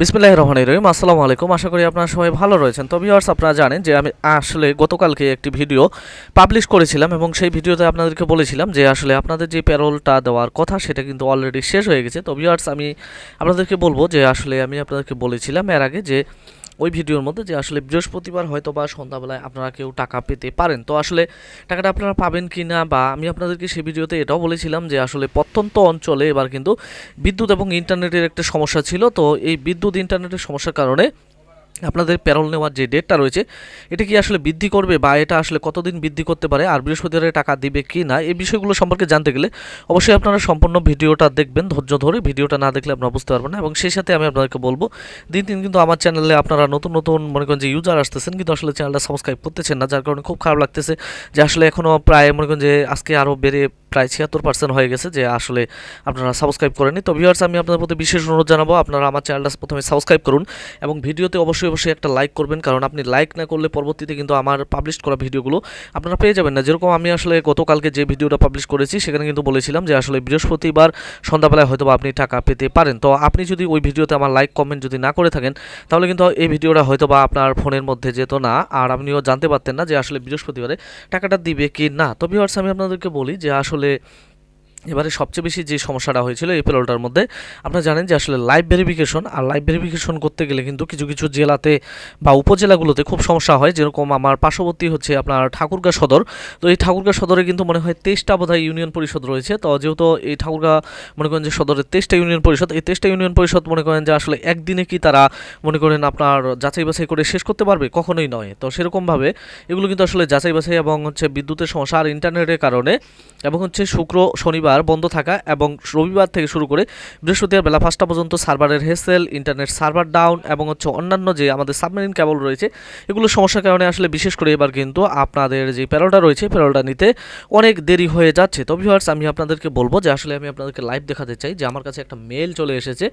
বিসমিল্লাহ রহমান রহিম। আসসালামু আলাইকুম। আশা করি আপনারা সবাই ভালো রয়েছেন। তো ভিউয়ার্স আপনারা জানেন যে আমি আসলে গতকালকে একটি ভিডিও পাবলিশ করেছিলাম এবং সেই ভিডিওতে আপনাদেরকে বলেছিলাম যে আসলে আপনাদের যে প্যারোলটা দেওয়ার কথা সেটা কিন্তু অলরেডি শেষ হয়ে গেছে। তো ভিউয়ার্স আমি আপনাদেরকে বলব যে আসলে আমি আপনাদেরকে বলেছিলাম এর আগে যে ওই ভিডিওর মধ্যে যে আসলে বৃহস্পতিবার হয়তো বা সন্ধ্যাবেলায় আপনারা কেউ টাকা পেতে পারেন। তো আসলে টাকাটা আপনারা পাবেন কি না বা আমি আপনাদেরকে সেই ভিডিওতে এটাও বলেছিলাম যে আসলে প্রত্যন্ত অঞ্চলে এবার কিন্তু বিদ্যুৎ এবং ইন্টারনেটের একটা সমস্যা ছিল। তো এই বিদ্যুৎ, ইন্টারনেটের সমস্যার কারণে আপনাদের প্যারোল নেওয়ার যে ডেটটা রয়েছে, এটা কি আসলে বৃদ্ধি করবে বা এটা আসলে কতদিন বৃদ্ধি করতে পারে, আর বৃহস্পতিবারে টাকা দিবে কি না, এই বিষয়গুলো সম্পর্কে জানতে গেলে অবশ্যই আপনারা সম্পূর্ণ ভিডিওটা দেখবেন ধৈর্য ধরে, ভিডিওটা না দেখলে আপনারা বুঝতে পারবেন না এবং সেই সাথে আমি আপনাদেরকে বলব, দিন দিন কিন্তু আমার চ্যানেলে আপনারা নতুন নতুন মনে করেন যে ইউজার আসতেছেন, কিন্তু আসলে চ্যানেলটা সাবস্ক্রাইব করতেছেন না, যার কারণে খুব খারাপ লাগতেছে যে আসলে এখনও প্রায় মনে করেন যে আজকে আরও বেড়ে প্রায় ছিয়াত্তর পার্সেন্ট হয়ে গেছে যে আসলে আপনারা সাবস্ক্রাইব করেনি তো ভিউয়ার্স আমি আপনাদের প্রতি বিশেষ অনুরোধ জানাব, আপনারা আমার চ্যানেলটা প্রথমে সাবস্ক্রাইব করুন এবং ভিডিওতে অবশ্যই অবশ্যই একটা লাইক করবেন, কারণ আপনি লাইক না করলে পরবর্তীতে কিন্তু আমার পাবলিশ করা ভিডিওগুলো আপনারা পেয়ে যাবেন না। যেরকম আমি আসলে গতকালকে যে ভিডিওটা পাবলিশ করেছি, সেখানে কিন্তু বলেছিলাম যে আসলে বৃহস্পতিবার সন্ধ্যাবেলায় হয়তো আপনি টাকা পেতে পারেন। তো আপনি যদি ওই ভিডিওতে আমার লাইক কমেন্ট যদি না করে থাকেন, তাহলে কিন্তু এই ভিডিওটা হয়তো বা আপনার ফোনের মধ্যে যেত না, আর আপনিও জানতে পারতেন না যে আসলে বৃহস্পতিবারে টাকাটা দিবে কি না। তো ভিউয়ার্স আমি আপনাদেরকে বলি যে আসলে আসলে এবারে সবচেয়ে বেশি যে সমস্যাটা হয়েছিল এই পেরোলটার মধ্যে, আপনারা জানেন যে আসলে লাইভ ভেরিফিকেশন আর লাইভ ভেরিফিকেশন করতে গেলে কিন্তু কিছু কিছু জেলাতে বা উপজেলাগুলোতে খুব সমস্যা হয়। যেরকম আমার পার্শ্ববর্তী হচ্ছে আপনার ঠাকুরগাঁ সদর। তো এই ঠাকুরগাঁ সদরে কিন্তু মনে হয় তেইশটা বোধহয় ইউনিয়ন পরিষদ রয়েছে। তো যেহেতু এই ঠাকুরগাঁ মনে করেন যে সদরের তেইশটা ইউনিয়ন পরিষদ, এই তেইশটা ইউনিয়ন পরিষদ মনে করেন যে আসলে একদিনে কি তারা মনে করেন আপনার যাচাই বাছাই করে শেষ করতে পারবে? কখনোই নয়। তো সেরকমভাবে এগুলো কিন্তু আসলে যাচাই বাছাই এবং হচ্ছে বিদ্যুতের সমস্যা আর ইন্টারনেটের কারণে এবং হচ্ছে শুক্র, শনিবার বন্ধ থাকা এবং রবিবার থেকে শুরু করে বৃহস্পতিবার বেলা পাঁচটা পর্যন্ত সার্ভারের হেসেল, ইন্টারনেট সার্ভার ডাউন এবং হচ্ছে অন্যান্য যে আমাদের সাবমেরিন কেবল রয়েছে, এগুলো সমস্যার কারণে আসলে বিশেষ করে এবার কিন্তু আপনাদের যে প্যারোলটা রয়েছে প্যারোলটা নিতে অনেক দেরি হয়ে যাচ্ছে। তো ভিউয়ার্স আমি আপনাদেরকে বলব যে আসলে আমি আপনাদেরকে লাইভ দেখাতে চাই যে আমার কাছে একটা মেল চলে এসেছে।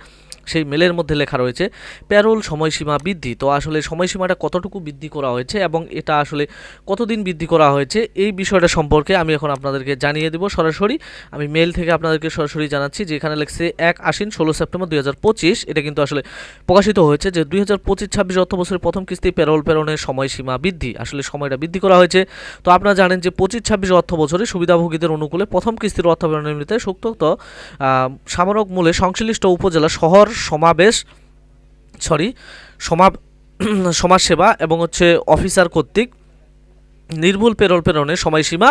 সেই মেলের মধ্যে লেখা রয়েছে প্যারোল সময়সীমা বৃদ্ধি। তো আসলে সময়সীমাটা কতটুকু বৃদ্ধি করা হয়েছে এবং এটা আসলে কতদিন বৃদ্ধি করা হয়েছে, এই বিষয়টা সম্পর্কে আমি এখন আপনাদেরকে জানিয়ে দেবো সরাসরি। আমি মেল থেকে আপনাদেরকে সরাসরি জানাচ্ছি যে এখানে লেখছে এক আশ্বিন ষোলো সেপ্টেম্বর দুই হাজার পঁচিশ। এটা কিন্তু আসলে প্রকাশিত হয়েছে যে দুই হাজার পঁচিশ ছাব্বিশ অর্থ বছরের প্রথম কিস্তি প্যারোল প্রেরণের সময়সীমা বৃদ্ধি। আসলে সময়টা বৃদ্ধি করা হয়েছে। তো আপনারা জানেন যে পঁচিশ ছাব্বিশ অর্থ বছরে সুবিধাভোগীদের অনুকূলে প্রথম কিস্তির অর্থ প্রেরণের নিমিত্তে সুক্ত সামরক মূলে সংশ্লিষ্ট উপজেলা শহর সমাবেশ সরি সমা সমাজসেবা এবং হচ্ছে অফিসার কর্তৃক নির্ভুল পেরোল প্রেরণের সময়সীমা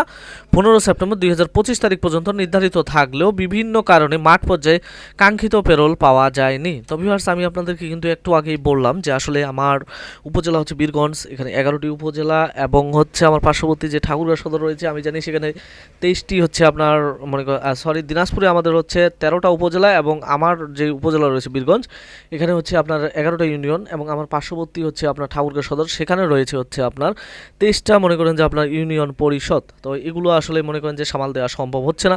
পনেরো সেপ্টেম্বর দুই হাজার পঁচিশ তারিখ পর্যন্ত নির্ধারিত থাকলেও বিভিন্ন কারণে মাঠ পর্যায়ে কাঙ্ক্ষিত পেরোল পাওয়া যায়নি। তো ভিউয়ার্স আমি আপনাদেরকে কিন্তু একটু আগেই বললাম যে আসলে আমার উপজেলা হচ্ছে বীরগঞ্জ, এখানে এগারোটি উপজেলা এবং হচ্ছে আমার পার্শ্ববর্তী যে ঠাকুরগাঁ সদর রয়েছে, আমি জানি সেখানে তেইশটি হচ্ছে আপনার মনে সরি দিনাজপুরে আমাদের হচ্ছে তেরোটা উপজেলা এবং আমার যে উপজেলা রয়েছে বীরগঞ্জ, এখানে হচ্ছে আপনার এগারোটা ইউনিয়ন এবং আমার পার্শ্ববর্তী হচ্ছে আপনার ঠাকুরগাঁ সদর, সেখানে রয়েছে হচ্ছে আপনার তেইশটা মনে করেন যে আপনার ইউনিয়ন পরিষদ। তো এগুলো আসলে মনে করেন যে সামাল দেওয়া সম্ভব হচ্ছে না।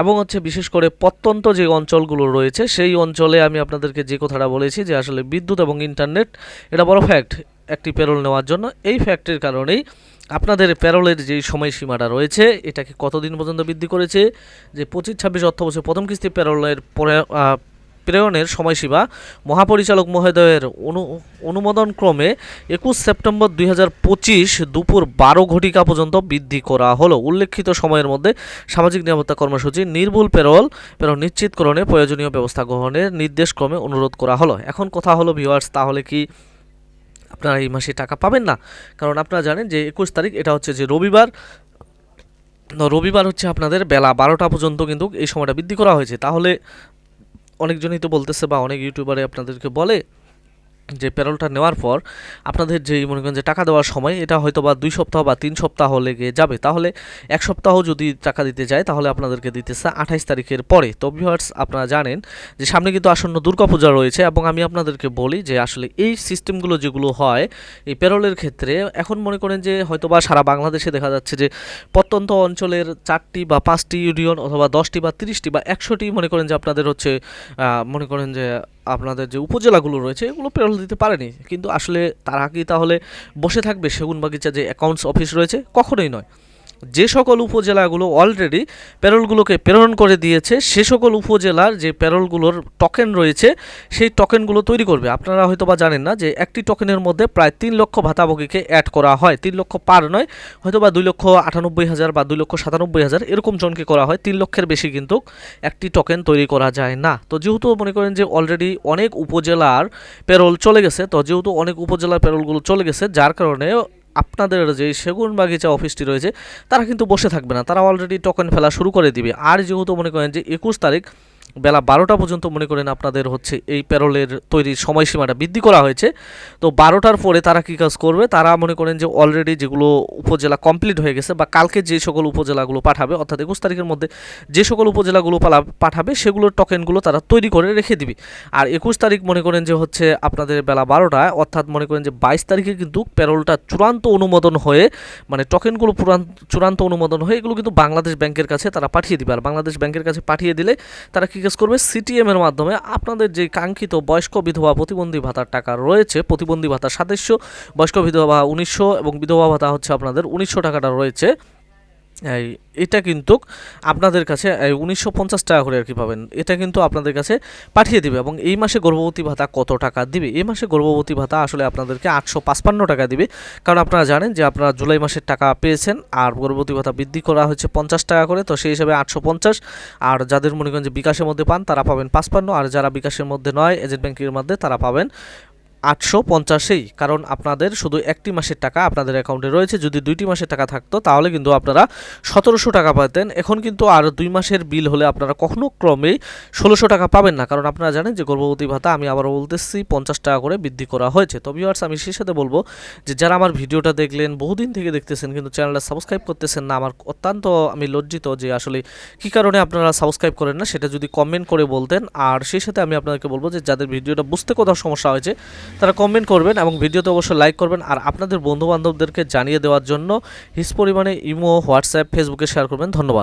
এবং হচ্ছে বিশেষ করে প্রত্যন্ত যে অঞ্চলগুলো রয়েছে, সেই অঞ্চলে আমি আপনাদেরকে যে কথাটা বলেছি যে আসলে বিদ্যুৎ এবং ইন্টারনেট, এটা বড় ফ্যাক্ট একটি পেরোল নেওয়ার জন্য। এই ফ্যাক্টের কারণেই আপনাদের প্যারোলের যে সময়সীমাটা রয়েছে, এটাকে কতদিন পর্যন্ত বৃদ্ধি করেছে? যে পঁচিশ, ছাব্বিশ অর্থ বছর প্রথম কিস্তি প্যারোলের প্রেরণের সময়সীমা মহাপরিচালক মহোদয়ের অনু, অনুমোদনক্রমে একুশ সেপ্টেম্বর দুই হাজার পঁচিশ দুপুর বারো ঘটিকা পর্যন্ত বৃদ্ধি করা হলো। উল্লেখিত সময়ের মধ্যে সামাজিক নিরাপত্তা কর্মসূচি, নির্ভুল পেরোল পেরোল নিশ্চিতকরণে প্রয়োজনীয় ব্যবস্থা গ্রহণের নির্দেশ ক্রমে অনুরোধ করা হলো। এখন কথা হলো ভিউয়ার্স তাহলে কি আপনারা এই মাসে টাকা পাবেন না? কারণ আপনারা জানেন যে একুশ তারিখ, এটা হচ্ছে যে রবিবার। রবিবার হচ্ছে আপনাদের বেলা বারোটা পর্যন্ত কিন্তু এই সময়টা বৃদ্ধি করা হয়েছে। তাহলে অনেকজনই তো বলতেছে বা অনেক ইউটিউবারে আপনাদেরকে বলে যে প্যারোলটা নেওয়ার পর আপনাদের যেই মনে করেন যে টাকা দেওয়ার সময়, এটা হয়তো বা দুই সপ্তাহ বা তিন সপ্তাহ লেগে যাবে। তাহলে এক সপ্তাহ যদি টাকা দিতে যায়, তাহলে আপনাদেরকে দিতেছে আঠাইশ তারিখের পরে। তো ভিউয়ার্স আপনারা জানেন যে সামনে কিন্তু আসন্ন দুর্গাপূজা রয়েছে এবং আমি আপনাদেরকে বলি যে আসলে এই সিস্টেমগুলো যেগুলো হয়, এই প্যারোলের ক্ষেত্রে এখন মনে করেন যে হয়তো বা সারা বাংলাদেশে দেখা যাচ্ছে যে প্রত্যন্ত অঞ্চলের চারটি বা পাঁচটি ইউনিয়ন অথবা দশটি বা তিরিশটি বা একশোটি মনে করেন যে আপনাদের হচ্ছে মনে করেন যে আপনাদের যে উপজেলাগুলো রয়েছে, এগুলো পেরোল দিতে পারেনি। কিন্তু আসলে তারা কি তাহলে বসে থাকবে সেগুন বাগিচা যে অ্যাকাউন্টস অফিস রয়েছে? কখনোই নয়। যে সকল উপজেলাগুলো অলরেডি প্যারোলগুলোকে প্রেরণ করে দিয়েছে, সে সকল উপজেলার যে প্যারোলগুলোর টোকেন রয়েছে, সেই টোকেনগুলো তৈরি করবে। আপনারা হয়তো বা জানেন না যে একটি টোকেনের মধ্যে প্রায় তিন লক্ষ ভাতাভোগীকে অ্যাড করা হয়। তিন লক্ষ পার নয় হয়তো বা দুই লক্ষ আটানব্বই হাজার বা দুই লক্ষ সাতানব্বই হাজার, এরকম জনকে করা হয়। তিন লক্ষের বেশি কিন্তু একটি টোকেন তৈরি করা যায় না। তো যেহেতু মনে করেন যে অলরেডি অনেক উপজেলার পেরোল চলে গেছে, তো যেহেতু অনেক উপজেলার পেরোলগুলো চলে গেছে, যার কারণে আপনাদের যে সেগুন বাগিচা অফিসটি রয়েছে, তারা কিন্তু বসে থাকবে না। তারা অলরেডি টোকেন ফেলা শুরু করে দিবে। আর যেহেতু মনে করেন যে একুশ তারিখ বেলা বারোটা পর্যন্ত মনে করেন আপনাদের হচ্ছে এই প্যারোলের তৈরির সময়সীমাটা বৃদ্ধি করা হয়েছে। তো বারোটার পরে তারা কী কাজ করবে? তারা মনে করেন যে অলরেডি যেগুলো উপজেলা কমপ্লিট হয়ে গেছে বা কালকে যে সকল উপজেলাগুলো পাঠাবে, অর্থাৎ একুশ তারিখের মধ্যে যে সকল উপজেলাগুলো পালা পাঠাবে সেগুলোর টোকেনগুলো তারা তৈরি করে রেখে দিবে। আর একুশ তারিখ মনে করেন যে হচ্ছে আপনাদের বেলা বারোটায় অর্থাৎ মনে করেন যে বাইশ তারিখে কিন্তু প্যারোলটা চূড়ান্ত অনুমোদন হয়ে মানে টোকেনগুলো চূড়ান্ত অনুমোদন হয়ে এগুলো কিন্তু বাংলাদেশ ব্যাংকের কাছে তারা পাঠিয়ে দিবে। আর বাংলাদেশ ব্যাংকের কাছে পাঠিয়ে দিলে তারা কী কাজ করবে সিটিএম এর মাধ্যমে আপনাদের যে কাঙ্ক্ষিত বয়স্ক বিধবা প্রতিবন্ধী ভাতার টাকা রয়েছে, প্রতিবন্ধী ভাতা সাতাশশো বয়স্ক বিধবা উনিশশো এবং বিধবা ভাতা হচ্ছে আপনাদের উনিশশো টাকাটা রয়েছে। এটা কিন্তু আপনাদের কাছে উনিশশো পঞ্চাশ টাকা করে আর কি পাবেন। এটা কিন্তু আপনাদের কাছে পাঠিয়ে দিবে এবং এই মাসে গর্ভবতী ভাতা কত টাকা দিবে? এই মাসে গর্ভবতী ভাতা আসলে আপনাদেরকে আটশো পাঁচপান্ন টাকা দিবে। কারণ আপনারা জানেন যে আপনারা জুলাই মাসের টাকা পেয়েছেন আর গর্ভবতী ভাতা বৃদ্ধি করা হচ্ছে পঞ্চাশ টাকা করে, তো সেই হিসাবে আটশো পঞ্চাশ। আর যাদের মনে করেন যে বিকাশের মধ্যে পান, তারা পাবেন পাঁচপান্ন। আর যারা বিকাশের মধ্যে নয় এজেন্ট ব্যাংকের মধ্যে তারা পাবেন আটশো পঞ্চাশেই, কারণ আপনাদের শুধু একটি মাসের টাকা আপনাদের অ্যাকাউন্টে রয়েছে। যদি দুইটি মাসের টাকা থাকতো, তাহলে কিন্তু আপনারা সতেরোশো টাকা পেতেন। এখন কিন্তু আর দুই মাসের বিল হলে আপনারা কখনো ক্রমেই ষোলোশো টাকা পাবেন না। কারণ আপনারা জানেন যে গর্ভবতী ভাতা, আমি আবারও বলতেছি, পঞ্চাশ টাকা করে বৃদ্ধি করা হয়েছে। তো ভিউয়ার্স আমি সেই সাথে বলব যে যারা আমার ভিডিওটা দেখলেন, বহুদিন থেকে দেখতেছেন, কিন্তু চ্যানেলটা সাবস্ক্রাইব করতেছেন না, আমার অত্যন্ত, আমি লজ্জিত যে আসলে কী কারণে আপনারা সাবস্ক্রাইব করেন না, সেটা যদি কমেন্ট করে বলতেন। আর সেই সাথে আমি আপনাদেরকে বলব যে যাদের ভিডিওটা বুঝতে কোথাও সমস্যা হয়েছে তারা কমেন্ট করবেন এবং ভিডিওতে অবশ্যই লাইক করবেন। আর আপনাদের বন্ধুবান্ধবদেরকে জানিয়ে দেওয়ার জন্য হিস পরিমাণে ইমো, হোয়াটসঅ্যাপ ফেসবুকে শেয়ার করবেন। ধন্যবাদ।